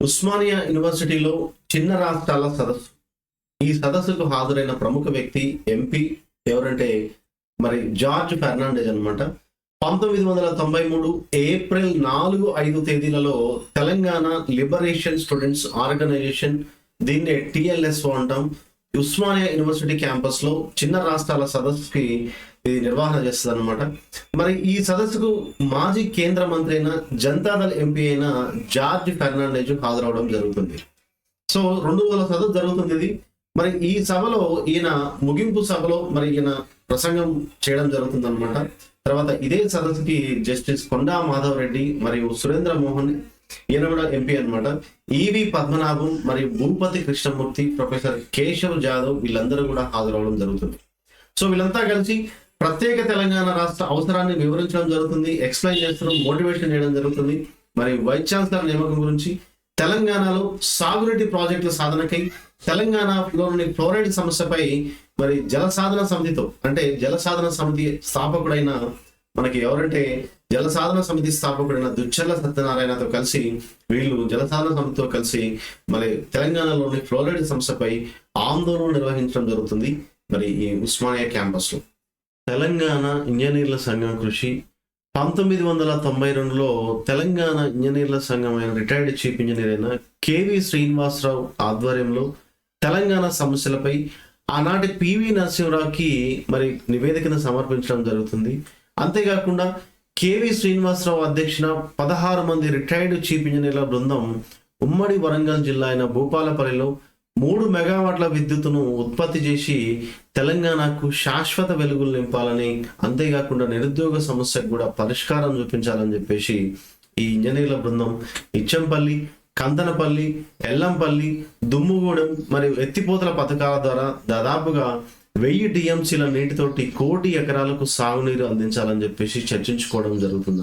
ఉస్మానియా యూనివర్సిటీలో చిన్న రాష్ట్రాల సదస్సు. ఈ సదస్సుకు హాజరైన ప్రముఖ వ్యక్తి ఎంపీ ఎవరంటే మరి జార్జ్ ఫెర్నాండెజ్ అనమాట పంతొమ్మిది వందల తొంభై మూడు ఏప్రిల్ నాలుగు ఐదు తేదీలలో తెలంగాణ లిబరేషన్ స్టూడెంట్స్ ఆర్గనైజేషన్ దీన్నే టిఎల్ఎస్ఓ అంటాం. ఉస్మానియా యూనివర్సిటీ క్యాంపస్లో చిన్న రాష్ట్రాల సదస్సుకి ఇది నిర్వహణ చేస్తుంది అనమాట మరి ఈ సదస్సుకు మాజీ కేంద్ర మంత్రి అయిన జనతాదళ్ ఎంపీ అయిన జార్జ్ ఫెర్నాండేజ్ హాజరవడం జరుగుతుంది. సో రెండు వందల సదస్సు జరుగుతుంది ఇది. మరి ఈ సభలో ఈయన ముగింపు సభలో మరి ఈయన ప్రసంగం చేయడం జరుగుతుంది అనమాట తర్వాత ఇదే సదస్సుకి జస్టిస్ కొండా మాధవ్ రెడ్డి మరియు సురేంద్ర మోహన్ ఈయన కూడా ఎంపీ అన్నమాట. ఈవి పద్మనాభం మరియు భూపతి కృష్ణమూర్తి ప్రొఫెసర్ కేశవ్ జాదవ్ వీళ్ళందరూ కూడా హాజరవడం జరుగుతుంది. సో వీళ్ళంతా కలిసి ప్రత్యేక తెలంగాణ రాష్ట్ర అవసరాన్ని వివరించడం జరుగుతుంది ఎక్స్ప్లెయిన్ చేస్తడం మోటివేషన్ చేయడం జరుగుతుంది. మరి వైస్ ఛాన్సలర్ నియామకం గురించి తెలంగాణలో సాగునీటి ప్రాజెక్టుల సాధనకై తెలంగాణలోని ఫ్లోరైడ్ సమస్యపై మరి జల సాధన సమితితో అంటే జల సాధన సమితి స్థాపకుడైన మనకి ఎవరంటే జల సాధన సమితి స్థాపకుడైన దుచ్చర్ల సత్యనారాయణతో కలిసి వీళ్ళు జల సాధన సమితితో కలిసి మరి తెలంగాణలోని ఫ్లోరైడ్ సంస్థపై ఆందోళన నిర్వహించడం జరుగుతుంది. మరి ఈ ఉస్మానియా క్యాంపస్లో తెలంగాణ ఇంజనీర్ల సంఘం కృషి పంతొమ్మిది వందల తొంభై రెండులో తెలంగాణ ఇంజనీర్ల సంఘం అయిన రిటైర్డ్ చీఫ్ ఇంజనీర్ అయిన కేవి శ్రీనివాసరావు ఆధ్వర్యంలో తెలంగాణ సమస్యలపై ఆనాటి పివి నరసింహరావుకి మరి నివేదికను సమర్పించడం జరుగుతుంది. అంతేకాకుండా కేవీ శ్రీనివాసరావు అధ్యక్షన పదహారు మంది రిటైర్డ్ చీఫ్ ఇంజనీర్ల బృందం ఉమ్మడి వరంగల్ జిల్లా అయిన భూపాలపల్లిలో మూడు మెగావాట్ల విద్యుత్తును ఉత్పత్తి చేసి తెలంగాణకు శాశ్వత వెలుగులు నింపాలని అంతేకాకుండా నిరుద్యోగ సమస్యకు కూడా పరిష్కారం చూపించాలని చెప్పేసి ఈ ఇంజనీర్ల బృందం ఇచ్చంపల్లి కందనపల్లి ఎల్లంపల్లి దుమ్ముగూడెం మరియు ఎత్తిపోతల పథకాల ద్వారా దాదాపుగా వెయ్యి టీఎంసీల నీటితోటి కోటి ఎకరాలకు సాగునీరు అందించాలని చెప్పేసి చర్చించుకోవడం జరుగుతుంది